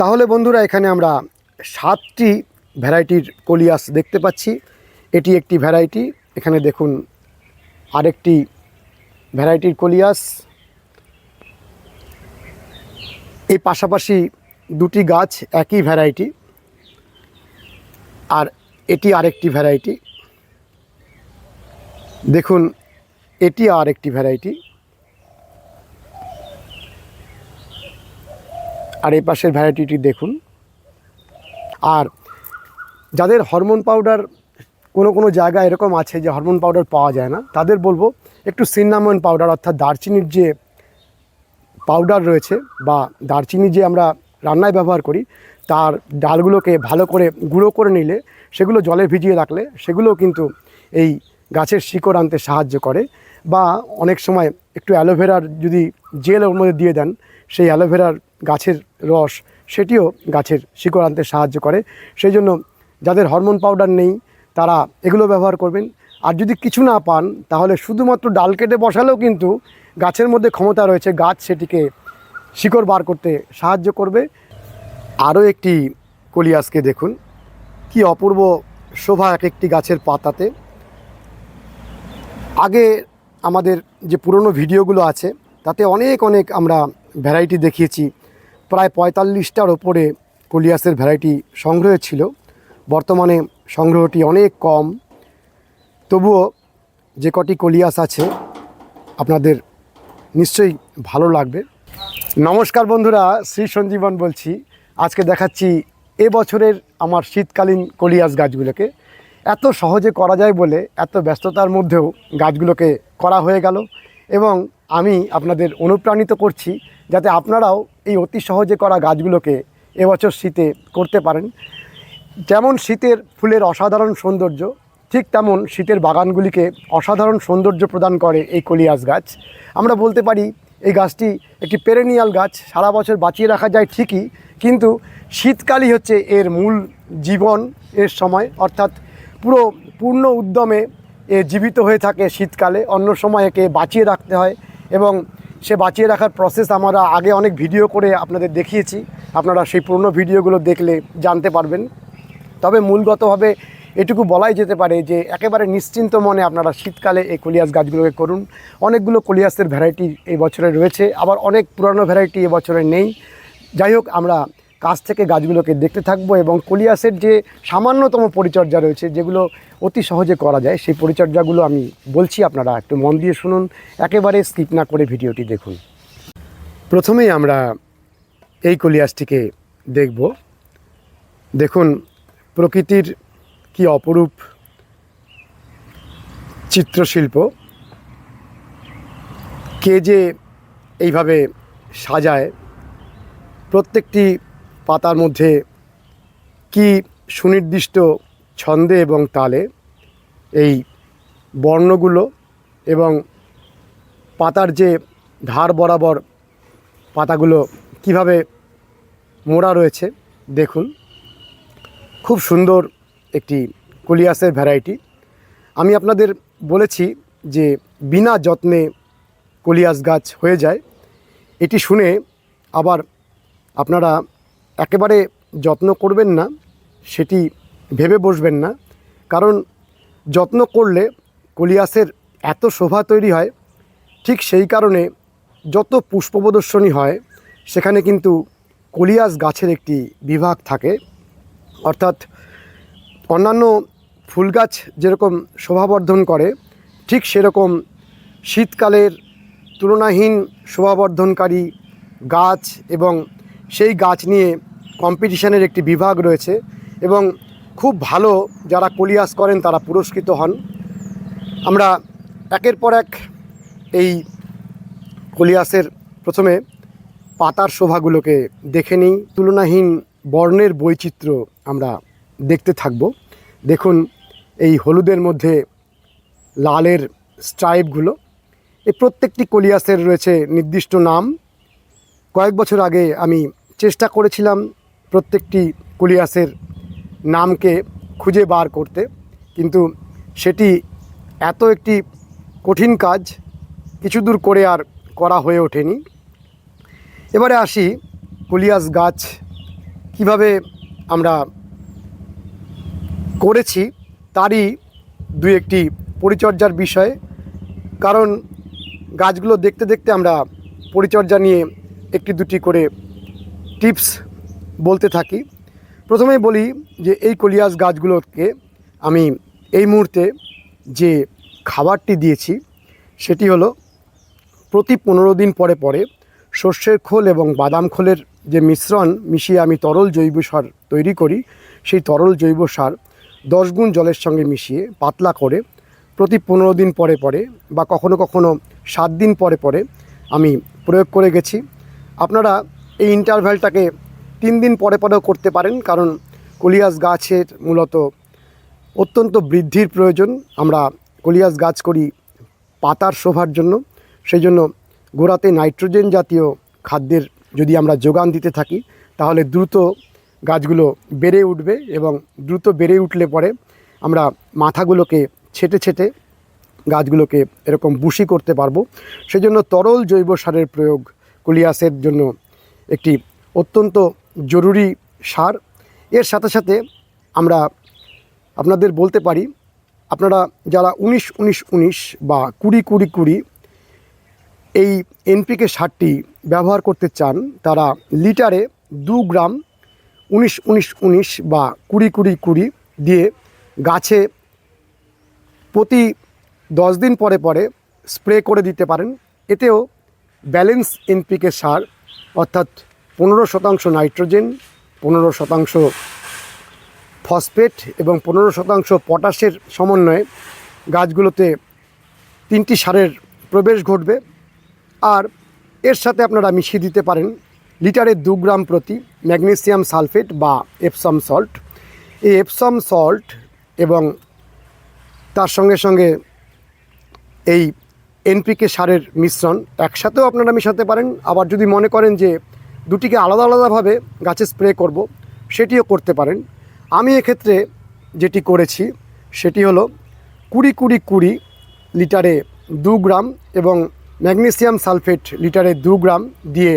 তাহলে বন্ধুরা এখানে আমরা সাতটি ভ্যারাইটির কলিয়াস দেখতে পাচ্ছি। এটি একটি ভ্যারাইটি। এখানে দেখুন আরেকটি ভ্যারাইটির কলিয়াস। এই পাশাপাশি দুটি গাছ একই ভ্যারাইটি। আর এটি আরেকটি ভ্যারাইটি। দেখুন, এটি আরেকটি ভ্যারাইটি। আর এই পাশের ভ্যারাইটিটি দেখুন। আর যাদের হরমোন পাউডার কোনো কোনো জায়গায় এরকম আছে যে হরমোন পাউডার পাওয়া যায় না, তাদের বলব একটু সিন্নামন পাউডার অর্থাৎ দারচিনির যে পাউডার রয়েছে বা দারচিনি যে আমরা রান্নায় ব্যবহার করি, তার ডালগুলোকে ভালো করে গুঁড়ো করে নিলে সেগুলো জলে ভিজিয়ে রাখলে সেগুলো কিন্তু এই গাছের শিকড় আনতে সাহায্য করে। বা অনেক সময় একটু অ্যালোভেরার যদি জেল ওর মধ্যে দিয়ে দেন, সেই অ্যালোভেরার গাছের রস, সেটিও গাছের শিকড় আনতে সাহায্য করে। সেই জন্য যাদের হরমোন পাউডার নেই, তারা এগুলো ব্যবহার করবেন। আর যদি কিছু না পান, তাহলে শুধুমাত্র ডাল কেটে বসালেও কিন্তু গাছের মধ্যে ক্ষমতা রয়েছে। গাছ সেটিকে শিকড় বার করতে সাহায্য করবে। আরও একটি কলিয়াসকে দেখুন। কি অপূর্ব শোভা এক একটি গাছের পাতাতে। আগে আমাদের যে পুরনো ভিডিওগুলো আছে, তাতে অনেক অনেক আমরা ভ্যারাইটি দেখিয়েছি। প্রায় পঁয়তাল্লিশটার ওপরে কলিয়াসের ভ্যারাইটি সংগ্রহে ছিল। বর্তমানে সংগ্রহটি অনেক কম। তবুও যে কটি কলিয়াস আছে, আপনাদের নিশ্চয়ই ভালো লাগবে। নমস্কার বন্ধুরা, শ্রী সঞ্জীবন বলছি। আজকে দেখাচ্ছি এ বছরের আমার শীতকালীন কলিয়াস গাছগুলোকে। এত সহজে করা যায় বলে, এত ব্যস্ততার মধ্যেও গাছগুলোকে করা হয়ে গেল। এবং আমি আপনাদের অনুপ্রাণিত করছি যাতে আপনারাও এই অতি সহজে করা গাছগুলোকে এবছর শীতে করতে পারেন। যেমন শীতের ফুলের অসাধারণ সৌন্দর্য, ঠিক তেমন শীতের বাগানগুলিকে অসাধারণ সৌন্দর্য প্রদান করে এই কলিয়াস গাছ। আমরা বলতে পারি, এই গাছটি একটি পেরেনিয়াল গাছ, সারা বছর বাঁচিয়ে রাখা যায় ঠিকই, কিন্তু শীতকালই হচ্ছে এর মূল জীবন, এর সময়। অর্থাৎ পুরো পূর্ণ উদ্যমে এ জীবিত হয়ে থাকে শীতকালে। অন্য সময় একে বাঁচিয়ে রাখতে হয় এবং সে বাঁচিয়ে রাখার প্রসেস আমরা আগে অনেক ভিডিও করে আপনাদের দেখিয়েছি। আপনারা সেই পুরনো ভিডিওগুলো দেখলে জানতে পারবেন। তবে মূলগতভাবে এটুকু বলাই যেতে পারে যে, একেবারে নিশ্চিন্ত মনে আপনারা শীতকালে এই কলিয়াস গাছগুলোকে করুন। অনেকগুলো কলিয়াসের ভ্যারাইটি এই বছরে রয়েছে, আবার অনেক পুরানো ভ্যারাইটি এবছরে নেই। যাই হোক, আমরা কাছ থেকে গাছগুলোকে দেখতে থাকব এবং কলিয়াসের যে সামান্যতম পরিচর্যা রয়েছে, যেগুলো অতি সহজে করা যায়, সেই পরিচর্যাগুলো আমি বলছি, আপনারা একটু মন দিয়ে শুনুন, একেবারে স্কিপ না করে ভিডিওটি দেখুন। প্রথমেই আমরা এই কলিয়াসটিকে দেখব। দেখুন, প্রকৃতির কি অপরূপ চিত্রশিল্প। কে যে এইভাবে সাজায়, প্রত্যেকটি পাতার মধ্যে কি সুনির্দিষ্ট ছন্দে এবং তালে এই বর্ণগুলো এবং পাতার যে ধার বরাবর পাতাগুলো কীভাবে মোড়া রয়েছে, দেখুন। খুব সুন্দর একটি কলিয়াসের ভ্যারাইটি। আমি আপনাদের বলেছি যে বিনা যত্নে কলিয়াস গাছ হয়ে যায়। এটি শুনে আবার আপনারা একেবারে যত্ন করবেন না, সেটি ভেবে বসবেন না। কারণ যত্ন করলে কলিয়াসের এত শোভা তৈরি হয়, ঠিক সেই কারণে যত পুষ্প প্রদর্শনী হয়, সেখানে কিন্তু কলিয়াস গাছের একটি বিভাগ থাকে। অর্থাৎ অন্যান্য ফুল গাছ যেরকম শোভাবর্ধন করে, ঠিক সেরকম শীতকালের তুলনাহীন শোভাবর্ধনকারী গাছ এবং সেই গাছ নিয়ে কম্পিটিশনের একটি বিভাগ রয়েছে এবং খুব ভালো যারা কলিয়াস করেন তারা পুরস্কৃত হন। আমরা একের পর এক এই কলিয়াসের প্রথমে পাতার শোভাগুলোকে দেখে নিই। তুলনাহীন বর্ণের বৈচিত্র্য আমরা দেখতে থাকব। দেখুন এই হলুদের মধ্যে লালের স্ট্রাইপগুলো। এই প্রত্যেকটি কলিয়াসের রয়েছে নির্দিষ্ট নাম। কয়েক বছর আগে আমি চেষ্টা করেছিলাম প্রত্যেকটি কলিয়াসের নামকে খুঁজে বার করতে। কিন্তু সেটি এত একটি কঠিন কাজ, কিছু দূর করে আর করা হয়ে ওঠেনি। এবারে আসি কলিয়াস গাছ কীভাবে আমরা করেছি তারই দু একটি পরিচর্যার বিষয়ে। কারণ গাছগুলো দেখতে দেখতে আমরা পরিচর্যা নিয়ে একটি দুটি করে টিপস বলতে থাকি। প্রথমেই বলি যে এই কলিয়াস গাছগুলোকে আমি এই মুহূর্তে যে খাবারটি দিয়েছি, সেটি হলো প্রতি পনেরো দিন পরে পরে সর্ষের খোল এবং বাদাম খোলের যে মিশ্রণ মিশিয়ে আমি তরল জৈব সার তৈরি করি, সেই তরল জৈব সার দশ গুণ জলের সঙ্গে মিশিয়ে পাতলা করে প্রতি পনেরো দিন পরে পরে বা কখনো কখনো সাত দিন পরে পরে আমি প্রয়োগ করে গেছি। আপনারা এই ইন্টারভ্যালটাকে তিন দিন পরে পরেও করতে পারেন, কারণ কলিয়াস গাছের মূলত অত্যন্ত বৃদ্ধির প্রয়োজন। আমরা কলিয়াস গাছ করি পাতার শোভার জন্য সেই জন্য গোড়াতে নাইট্রোজেন জাতীয় খাদ্যের যদি আমরা যোগান দিতে থাকি, তাহলে দ্রুত গাছগুলো বেড়ে উঠবে এবং দ্রুত বেড়ে উঠলে পরে আমরা মাথাগুলোকে ছেটে ছেটে গাছগুলোকে এরকম বুশি করতে পারব। সেই জন্য তরল জৈব সারের প্রয়োগ কলিয়াসের জন্য একটি অত্যন্ত জরুরি সার। এর সাথে সাথে আমরা আপনাদের বলতে পারি, আপনারা যারা উনিশ উনিশ উনিশ বা কুড়ি কুড়ি কুড়ি এই এনপিকে সারটি ব্যবহার করতে চান, তারা লিটারে দু গ্রাম উনিশ উনিশ উনিশ বা কুড়ি কুড়ি কুড়ি দিয়ে গাছে প্রতি দশ দিন পরে পরে স্প্রে করে দিতে পারেন। এতেও ব্যালেন্স এনপিকে সার, অর্থাৎ পনেরো শতাংশ নাইট্রোজেন, পনেরো শতাংশ ফসফেট এবং পনেরো শতাংশ পটাশের সমন্বয়ে গাছগুলোতে তিনটি সারের প্রবেশ ঘটবে। আর এর সাথে আপনারা মিশিয়ে দিতে পারেন লিটারে দু গ্রাম প্রতি ম্যাগনেসিয়াম সালফেট বা এপসাম সল্ট। এই এপসাম সল্ট এবং তার সঙ্গে সঙ্গে এই এনপিকে সারের মিশ্রণ একসাথেও আপনারা মেশাতে পারেন। আবার যদি মনে করেন যে দুটিকে আলাদা আলাদাভাবে গাছে স্প্রে করব, সেটিও করতে পারেন। আমি এক্ষেত্রে যেটি করেছি, সেটি হলো কুড়ি কুড়ি কুড়ি লিটারে দু গ্রাম এবং ম্যাগনেসিয়াম সালফেট লিটারে দু গ্রাম দিয়ে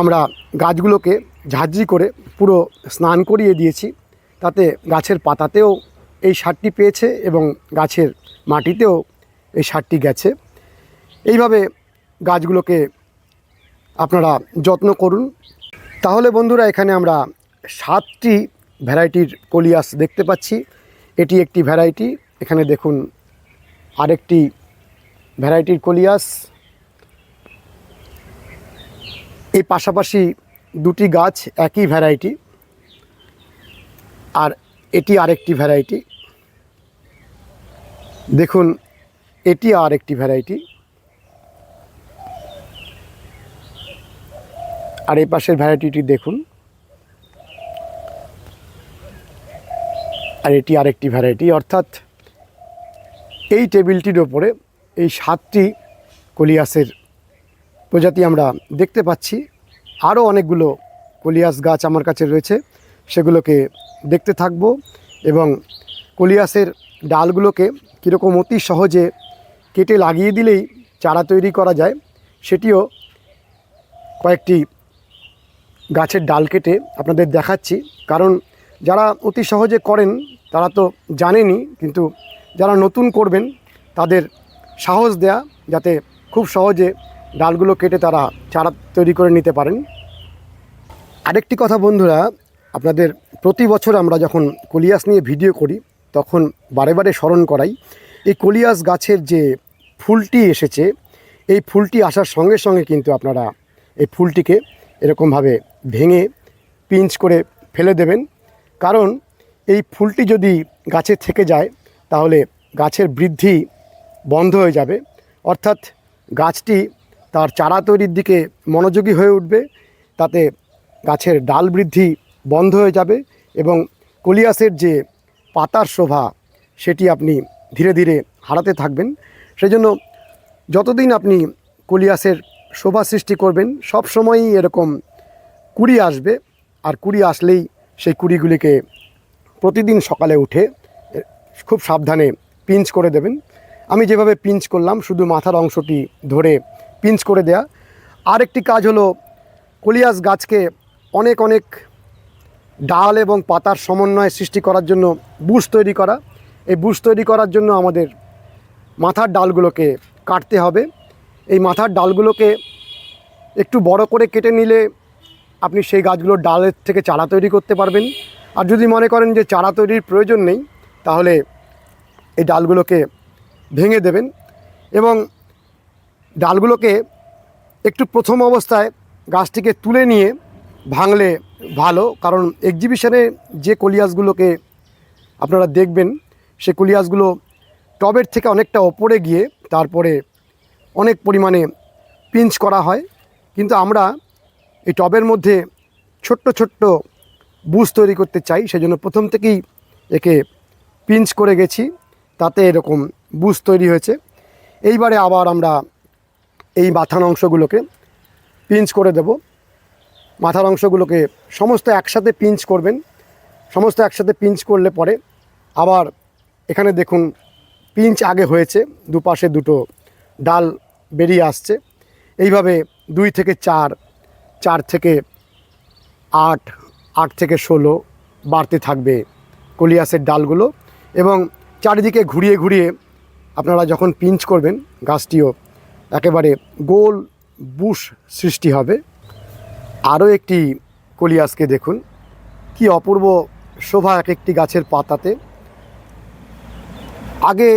আমরা গাছগুলোকে ঝাঁঝরি করে পুরো স্নান করিয়ে দিয়েছি। তাতে গাছের পাতাতেও এই সারটি পেয়েছে এবং গাছের মাটিতেও এই সারটি গেছে। এইভাবে গাছগুলোকে আপনারা যত্ন করুন। তাহলে বন্ধুরা, এখানে আমরা সাতটি ভ্যারাইটির কলিয়াস দেখতে পাচ্ছি। এটি একটি ভ্যারাইটি। এখানে দেখুন, আরেকটি ভ্যারাইটির কলিয়াস। এই পাশাপাশি দুটি গাছ একই ভ্যারাইটি। আর এটি আরেকটি ভ্যারাইটি। দেখুন, এটি আরেকটি ভ্যারাইটি। আর এই পাশের ভ্যারাইটিটি দেখুন। আর এটি আরেকটি ভ্যারাইটি অর্থাৎ এই টেবিলটির ওপরে এই সাতটি কলিয়াসের প্রজাতি আমরা দেখতে পাচ্ছি। আরও অনেকগুলো কলিয়াস গাছ আমার কাছে রয়েছে, সেগুলোকে দেখতে থাকব এবং কলিয়াসের ডালগুলোকে কীরকম অতি সহজে কেটে লাগিয়ে দিলেই চারা তৈরি করা যায়, সেটিও কয়েকটি গাছের ডাল কেটে আপনাদের দেখাচ্ছি। কারণ যারা অতি সহজে করেন, তারা তো জানেনই, কিন্তু যারা নতুন করবেন, তাদের সাহস দেয়া যাতে খুব সহজে ডালগুলো কেটে তারা চারা তৈরি করে নিতে পারেন। আরেকটি কথা বন্ধুরা, আপনাদের প্রতি বছর আমরা যখন কলিয়াস নিয়ে ভিডিও করি, তখন বারে বারে স্মরণ করাই, এই কলিয়াস গাছের যে ফুলটি এসেছে, এই ফুলটি আসার সঙ্গে সঙ্গে কিন্তু আপনারা এই ফুলটিকে এরকমভাবে ভেঙে পিঞ্চ করে ফেলে দেবেন। কারণ এই ফুলটি যদি গাছে থেকে যায়, তাহলে গাছের বৃদ্ধি বন্ধ হয়ে যাবে। অর্থাৎ গাছটি তার চারা তৈরির দিকে মনোযোগী হয়ে উঠবে, তাতে গাছের ডাল বৃদ্ধি বন্ধ হয়ে যাবে এবং কলিয়াসের যে পাতার শোভা, সেটি আপনি ধীরে ধীরে হারাতে থাকবেন। সেই জন্য যতদিন আপনি কলিয়াসের শোভা সৃষ্টি করবেন সব সময়ই এরকম কুড়ি আসবে, আর কুড়ি আসলেই সেই কুড়িগুলিকে প্রতিদিন সকালে উঠে খুব সাবধানে পিঞ্চ করে দেবেন। আমি যেভাবে পিঞ্চ করলাম, শুধু মাথার অংশটি ধরে পিঞ্চ করে দেয়া। আরেকটি কাজ হলো, কলিয়াস গাছকে অনেক অনেক ডাল এবং পাতার সমন্বয় সৃষ্টি করার জন্য বুশ তৈরি করা। এই বুশ তৈরি করার জন্য আমাদের মাথার ডালগুলোকে কাটতে হবে। এই মাথার ডালগুলোকে একটু বড় করে কেটে নিলে আপনি সেই গাছগুলোর ডালের থেকে চারা তৈরি করতে পারবেন। আর যদি মনে করেন যে চারা তৈরির প্রয়োজন নেই, তাহলে এই ডালগুলোকে ভেঙে দেবেন এবং ডালগুলোকে একটু প্রথম অবস্থায় গাছটিকে তুলে নিয়ে ভাঙলে ভালো, কারণ এক্সিবিশনে যে কলিয়াসগুলোকে আপনারা দেখবেন, সে কলিয়াসগুলো টবের থেকে অনেকটা ওপরে গিয়ে তারপরে অনেক পরিমাণে পিঞ্চ করা হয়। কিন্তু আমরা এই টবের মধ্যে ছোট্ট ছোট্ট বুশ তৈরি করতে চাই, সেজন্য প্রথম থেকেই একে পিঞ্চ করে গেছি, তাতে এরকম বুশ তৈরি হয়েছে। এইবারে আবার আমরা এই মাথার অংশগুলোকে পিঞ্চ করে দেব। মাথার অংশগুলোকে সমস্ত একসাথে পিঞ্চ করবেন। সমস্ত একসাথে পিঞ্চ করলে পরে আবার এখানে দেখুন পিঞ্চ আগে হয়েছে, দুপাশে দুটো ডাল বেরিয়ে আসছে। এইভাবে দুই থেকে চার চার থেকে আট আট থেকে ষোলো বাড়তে থাকবে কলিয়াসের ডালগুলো এবং চারিদিকে ঘুরিয়ে ঘুরিয়ে আপনারা যখন পিঞ্চ করবেন গাছটিও, একেবারে গোল বুশ সৃষ্টি হবে। আরও একটি কলিয়াসকে দেখুন, কি অপূর্ব শোভা এক একটি গাছের পাতাতে। আগে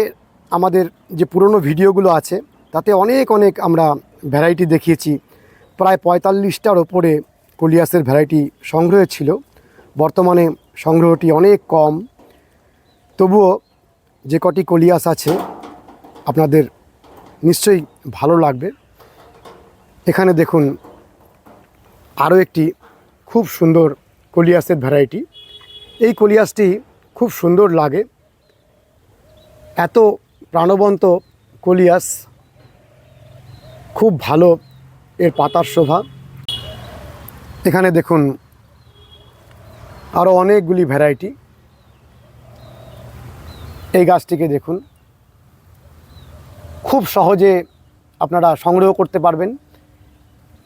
আমাদের যে পুরনো ভিডিওগুলো আছে, তাতে অনেক অনেক আমরা ভ্যারাইটি দেখিয়েছি। প্রায় পঁয়তাল্লিশটার ওপরে কলিয়াসের ভ্যারাইটি সংগ্রহে ছিল। বর্তমানে সংগ্রহটি অনেক কম। তবুও যে কটি কলিয়াস আছে, আপনাদের নিশ্চয়ই ভালো লাগবে। এখানে দেখুন, আরও একটি খুব সুন্দর কলিয়াসের ভ্যারাইটি। এই কলিয়াসটি খুব সুন্দর লাগে। এত প্রাণবন্ত কলিয়াস, খুব ভালো এর পাতার শোভা। এখানে দেখুন আরও অনেকগুলি ভ্যারাইটি এই গাছটিকে দেখুন। খুব সহজে আপনারা সংগ্রহ করতে পারবেন।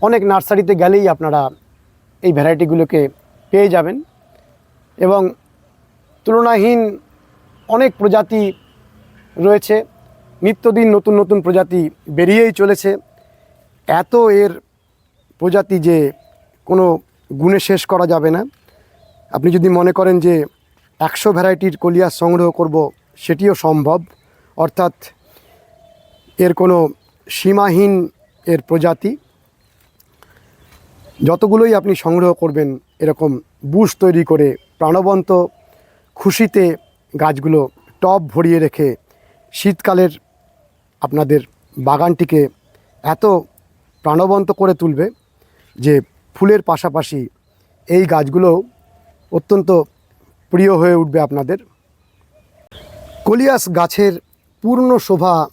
অনেক নার্সারিতে গেলেই আপনারা এই ভ্যারাইটিগুলোকে পেয়ে যাবেন। এবং তুলনাহীন অনেক প্রজাতি রয়েছে। নিত্যদিন নতুন নতুন প্রজাতি বেরিয়েই চলেছে। এত এর প্রজাতি যে কোনো গুণে শেষ করা যাবে না। আপনি যদি মনে করেন যে একশো ভ্যারাইটির কলিয়াস সংগ্রহ করব, সেটিও সম্ভব। অর্থাৎ এর কোনো সীমাহীন এর প্রজাতি। যতগুলোই আপনি সংগ্রহ করবেন, এরকম বুশ তৈরি করে প্রাণবন্ত খুশিতে গাছগুলো টব ভরিয়ে রেখে শীতকালের আপনাদের বাগানটিকে এত প্রাণবন্ত করে তুলবে যে ফুলের পাশাপাশি এই গাছগুলোও অত্যন্ত প্রিয় হয়ে উঠবে আপনাদের। কলিয়াস গাছের পূর্ণ শোভা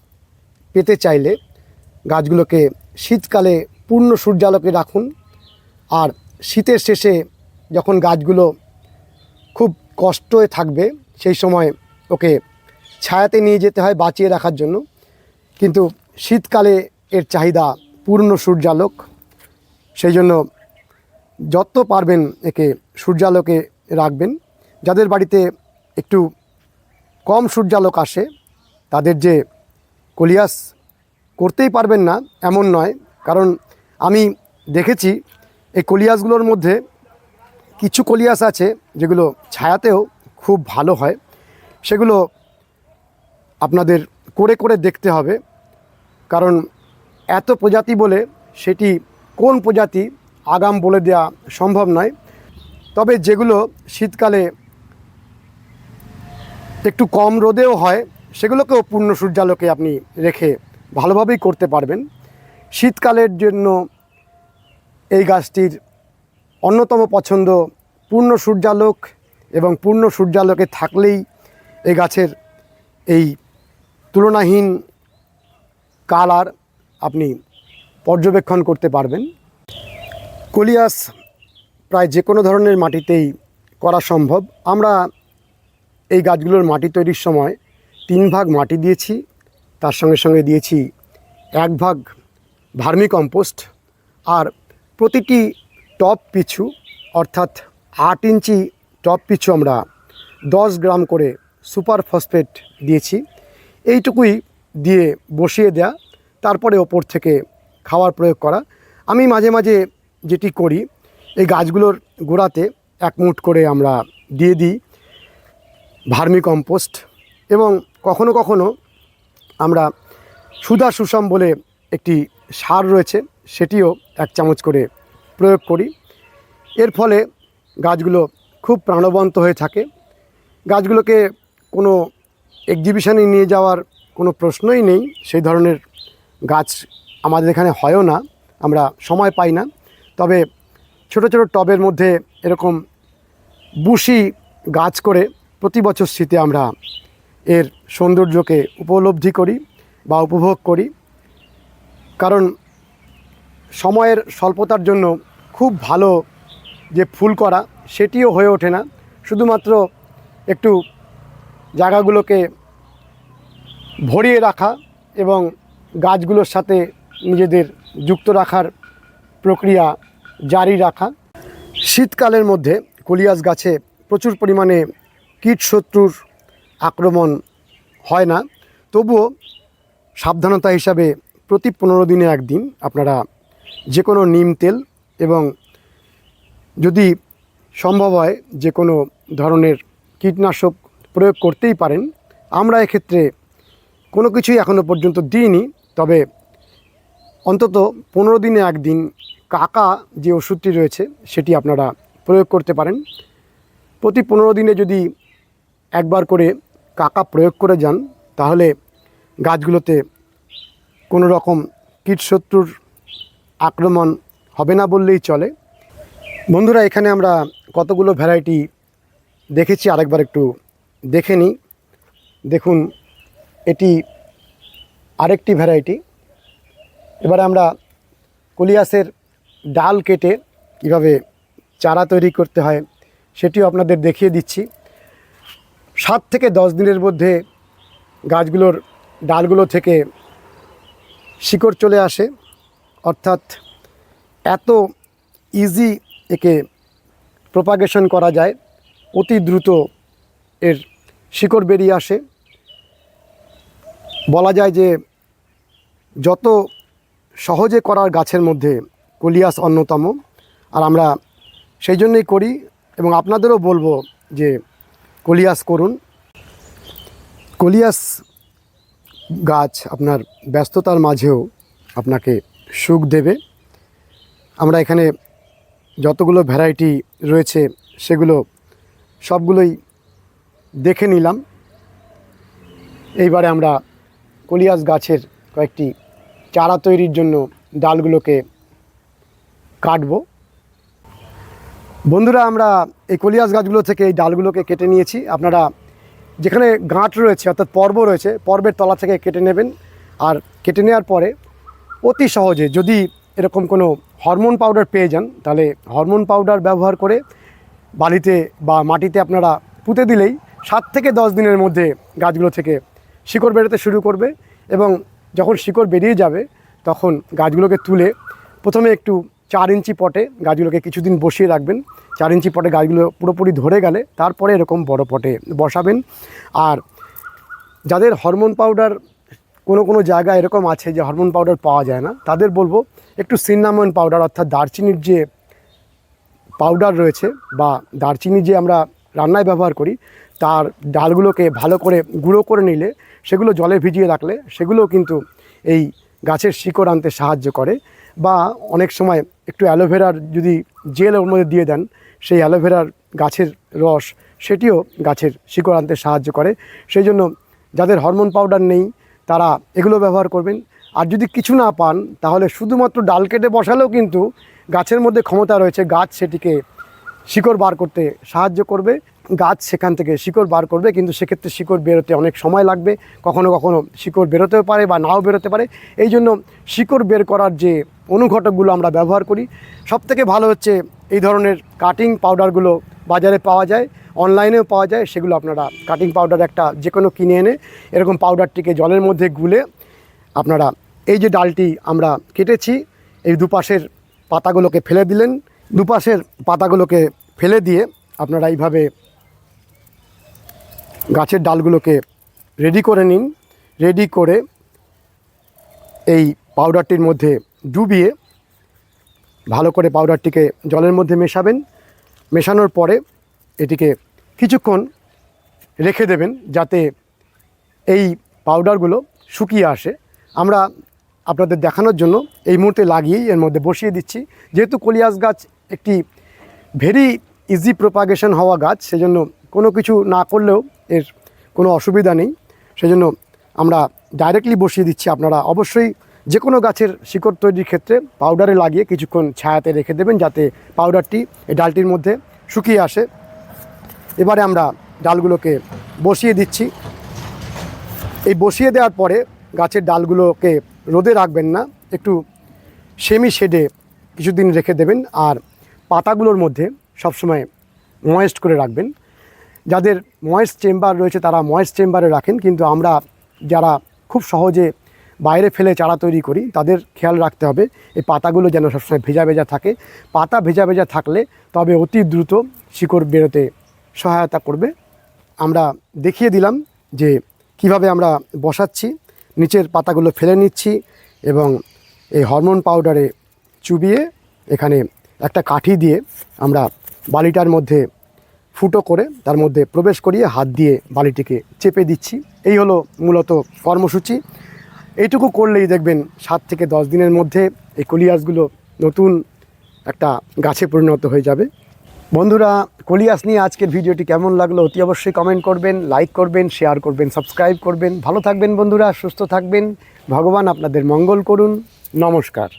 পেতে চাইলে গাছগুলোকে শীতকালে পূর্ণ সূর্যালোকে রাখুন আর শীতের শেষে যখন গাছগুলো খুব কষ্টে থাকবে সেই সময় ওকে ছায়াতে নিয়ে যেতে হয় বাঁচিয়ে রাখার জন্য। কিন্তু শীতকালে এর চাহিদা পূর্ণ সূর্যালোক। সেই জন্য যত পারবেন একে সূর্যালোকে রাখবেন। যাদের বাড়িতে একটু কম সূর্যালোক আসে, তাদের যে কলিয়াস করতেই পারবেন না, এমন নয়। কারণ আমি দেখেছি, এই কলিয়াসগুলোর মধ্যে কিছু কলিয়াস আছে, যেগুলো ছায়াতেও খুব ভালো হয়। সেগুলো আপনাদের করে করে দেখতে হবে। কারণ এত প্রজাতি বলে সেটি কোন প্রজাতি আগাম বলে দেওয়া সম্ভব নয়। তবে যেগুলো শীতকালে একটু কম রোদেও হয়, সেগুলোকেও পূর্ণ সূর্যালোকে আপনি রেখে ভালোভাবেই করতে পারবেন। শীতকালের জন্য এই গাছটির অন্যতম পছন্দ পূর্ণ সূর্যালোক এবং পূর্ণ সূর্যালোকে থাকলেই এই গাছের এই তুলনাহীন কালার আপনি পর্যবেক্ষণ করতে পারবেন। কলিয়াস প্রায় যে কোনো ধরনের মাটিতেই করা সম্ভব। আমরা এই গাছগুলোর মাটি তৈরির সময় তিন ভাগ মাটি দিয়েছি, তার সঙ্গে সঙ্গে দিয়েছি এক ভাগ ভার্মি কম্পোস্ট আর প্রতিটি টপ পিছু, অর্থাৎ আট ইঞ্চি টপ পিছু আমরা দশ গ্রাম করে সুপার ফসফেট দিয়েছি। এইটুকুই দিয়ে বসিয়ে দেয়া তারপরে ওপর থেকে খাওয়ার প্রয়োগ করা। আমি মাঝে মাঝে যেটি করি, এই গাছগুলোর গোড়াতে এক মুঠ করে আমরা দিয়ে দিই ভার্মি কম্পোস্ট এবং কখনো কখনো আমরা সুধা সুষম বলে একটি সার রয়েছে, সেটিও এক চামচ করে প্রয়োগ করি। এর ফলে গাছগুলো খুব প্রাণবন্ত হয়ে থাকে। গাছগুলোকে কোনো এক্সিবিশনে নিয়ে যাওয়ার কোনো প্রশ্নই নেই, সেই ধরনের গাছ আমাদের এখানে হয়ও না, আমরা সময় পাই না। তবে ছোট ছোট টবের মধ্যে এরকম বুশি গাছ করে প্রতি বছর শীতে আমরা এর সৌন্দর্যকে উপলব্ধি করি বা উপভোগ করি। কারণ সময়ের স্বল্পতার জন্য খুব ভালো যে ফুল করা, সেটিও হয়ে ওঠে না। শুধুমাত্র একটু জায়গাগুলোকে ভরিয়ে রাখা এবং গাছগুলোর সাথে নিজেদের যুক্ত রাখার প্রক্রিয়া জারি রাখা। শীতকালের মধ্যে কলিয়াস গাছে প্রচুর পরিমাণে কীট শত্রুর আক্রমণ হয় না। তবুও সাবধানতা হিসাবে প্রতি পনেরো দিনে একদিন আপনারা যে কোনো নিম তেল এবং যদি সম্ভব হয় যে কোনো ধরনের কীটনাশক প্রয়োগ করতেই পারেন। আমরা এক্ষেত্রে কোনো কিছুই এখনও পর্যন্ত দিইনি। তবে অন্তত পনেরো দিনে একদিন কাকা যে ওষুধটি রয়েছে সেটি আপনারা প্রয়োগ করতে পারেন। প্রতি পনেরো দিনে যদি একবার করে কাকা প্রয়োগ করে যান, তাহলে গাছগুলোতে কোনো রকম কীটশত্রুর আক্রমণ হবে না বললেই চলে। বন্ধুরা, এখানে আমরা কতগুলো ভ্যারাইটি দেখেছি, আরেকবার একটু দেখে নিই। দেখুন, এটি আরেকটি ভ্যারাইটি এবারে আমরা কলিয়াসের ডাল কেটে কীভাবে চারা তৈরি করতে হয় সেটিও আপনাদের দেখিয়ে দিচ্ছি। সাত থেকে দশ দিনের মধ্যে গাছগুলোর ডালগুলো থেকে শিকড় চলে আসে। অর্থাৎ এত ইজি একে প্রপাগেশন করা যায়, অতি দ্রুত এর শিকড় বেরিয়ে আসে। বলা যায় যে যত সহজে করার গাছের মধ্যে কলিয়াস অন্যতম, আর আমরা সেই জন্যই করি এবং আপনাদেরও বলব যে কলিয়াস করুন। কলিয়াস গাছ আপনার ব্যস্ততার মাঝেও আপনাকে সুখ দেবে। আমরা এখানে যতগুলো ভ্যারাইটি রয়েছে সেগুলো সবগুলোই দেখে নিলাম। এইবারে আমরা কলিয়াস গাছের কয়েকটি চারা তৈরির জন্য ডালগুলোকে কাটব। বন্ধুরা, আমরা এই কলিয়াস গাছগুলো থেকে এই ডালগুলোকে কেটে নিয়েছি। আপনারা যেখানে গাঁট রয়েছে, অর্থাৎ পর্ব রয়েছে, পর্বের তলা থেকে কেটে নেবেন। আর কেটে নেওয়ার পরে অতি সহজে যদি এরকম কোনো হরমোন পাউডার পেয়ে যান, তাহলে হরমোন পাউডার ব্যবহার করে বালিতে বা মাটিতে আপনারা পুঁতে দিলেই সাত থেকে দশ দিনের মধ্যে গাছগুলো থেকে শিকড় বেরোতে শুরু করবে এবং যখন শিকড় বেরিয়ে যাবে, তখন গাছগুলোকে তুলে প্রথমে একটু চার ইঞ্চি পটে গাছগুলোকে কিছুদিন বসিয়ে রাখবেন। চার ইঞ্চি পটে গাছগুলো পুরোপুরি ধরে গেলে তারপরে এরকম বড় পটে বসাবেন। আর যাদের হরমোন পাউডার কোনো কোনো জায়গায় এরকম আছে যে হরমোন পাউডার পাওয়া যায় না, তাদের বলব একটু সিন্নামন পাউডার অর্থাৎ দারচিনির যে পাউডার রয়েছে বা দারচিনি যে আমরা রান্নায় ব্যবহার করি তার ডালগুলোকে ভালো করে গুঁড়ো করে নিলে, সেগুলো জলে ভিজিয়ে রাখলে সেগুলোও কিন্তু এই গাছের শিকড় আনতে সাহায্য করে। বা অনেক সময় একটু অ্যালোভেরার যদি জেল ওর মধ্যে দিয়ে দেন, সেই অ্যালোভেরার গাছের রস সেটিও গাছের শিকড় আনতে সাহায্য করে। সেই জন্য যাদের হরমোন পাউডার নেই, তারা এগুলো ব্যবহার করবেন। আর যদি কিছু না পান, তাহলে শুধুমাত্র ডাল কেটে বসালেও কিন্তু গাছের মধ্যে ক্ষমতা রয়েছে, গাছ সেটিকে শিকড় বার করতে সাহায্য করবে। গাছ সেখান থেকে শিকড় বার করবে, কিন্তু সেক্ষেত্রে শিকড় বেরোতে অনেক সময় লাগবে। কখনো কখনো শিকড় বেরোতেও পারে বা নাও বেরোতে পারে। এই জন্য শিকড় বের করার যে অনুঘটকগুলো আমরা ব্যবহার করি, সবথেকে ভালো হচ্ছে এই ধরনের কাটিং পাউডারগুলো বাজারে পাওয়া যায় অনলাইনেও পাওয়া যায়, সেগুলো আপনারা কাটিং পাউডার একটা যে কোনো কিনে এনে এরকম পাউডারটিকে জলের মধ্যে গুলে আপনারা এই যে ডালটি আমরা কেটেছি, এই দুপাশের পাতাগুলোকে ফেলে দিলেন। দুপাশের পাতাগুলোকে ফেলে দিয়ে আপনারা এইভাবে গাছের ডালগুলোকে রেডি করে নিন। রেডি করে এই পাউডারটির মধ্যে ডুবিয়ে ভালো করে পাউডারটিকে জলের মধ্যে মেশাবেন। মেশানোর পরে এটিকে কিছুক্ষণ রেখে দেবেন যাতে এই পাউডারগুলো শুকিয়ে আসে। আমরা আপনাদের দেখানোর জন্য এই মুহূর্তে লাগিয়েই এর মধ্যে বসিয়ে দিচ্ছি। যেহেতু কলিয়াস গাছ একটি ভেরি ইজি প্রোপাগেশন হওয়া গাছ, সেজন্য কোনো কিছু না করলেও এর কোনো অসুবিধা নেই। সেজন্য আমরা ডাইরেক্টলি বসিয়ে দিচ্ছি। আপনারা অবশ্যই যে কোনো গাছের শিকড় তৈরির ক্ষেত্রে পাউডারে লাগিয়ে কিছুক্ষণ ছায়াতে রেখে দেবেন যাতে পাউডারটি এই ডালটির মধ্যে শুকিয়ে আসে। এবারে আমরা ডালগুলোকে বসিয়ে দিচ্ছি। এই বসিয়ে দেওয়ার পরে গাছের ডালগুলোকে রোদে রাখবেন না। একটু সেমি শেডে কিছুদিন রেখে দেবেন আর পাতাগুলোর মধ্যে সবসময় ময়েস্ট করে রাখবেন। যাদের ময়েস্ট চেম্বার রয়েছে তারা ময়েস্ট চেম্বারে রাখেন, কিন্তু আমরা যারা খুব সহজে বাইরে ফেলে চারা তৈরি করি, তাদের খেয়াল রাখতে হবে, এই পাতাগুলো যেন সবসময় ভেজা ভেজা থাকে। পাতা ভেজা ভেজা থাকলে তবে অতি দ্রুত শিকড় বেরোতে সহায়তা করবে। আমরা দেখিয়ে দিলাম যে কীভাবে আমরা বসাচ্ছি, নিচের পাতাগুলো ফেলে নিচ্ছি এবং এই হরমোন পাউডারে চুবিয়ে এখানে একটা কাঠি দিয়ে আমরা বালিটার মধ্যে ফুটো করে তার মধ্যে প্রবেশ করিয়ে হাত দিয়ে বালিটিকে চেপে দিচ্ছি। এই হলো মূলত কর্মসূচি। এইটুকু করলেই দেখবেন সাত থেকে দশ দিনের মধ্যে এই কলিয়াসগুলো নতুন একটা গাছে পরিণত হয়ে যাবে। বন্ধুরা, কলিয়াস নিয়ে আজকের ভিডিওটি কেমন লাগল অতি অবশ্যই কমেন্ট করবেন লাইক করবেন শেয়ার করবেন সাবস্ক্রাইব করবেন। ভালো থাকবেন বন্ধুরা, সুস্থ থাকবেন। ভগবান আপনাদের মঙ্গল করুন। নমস্কার।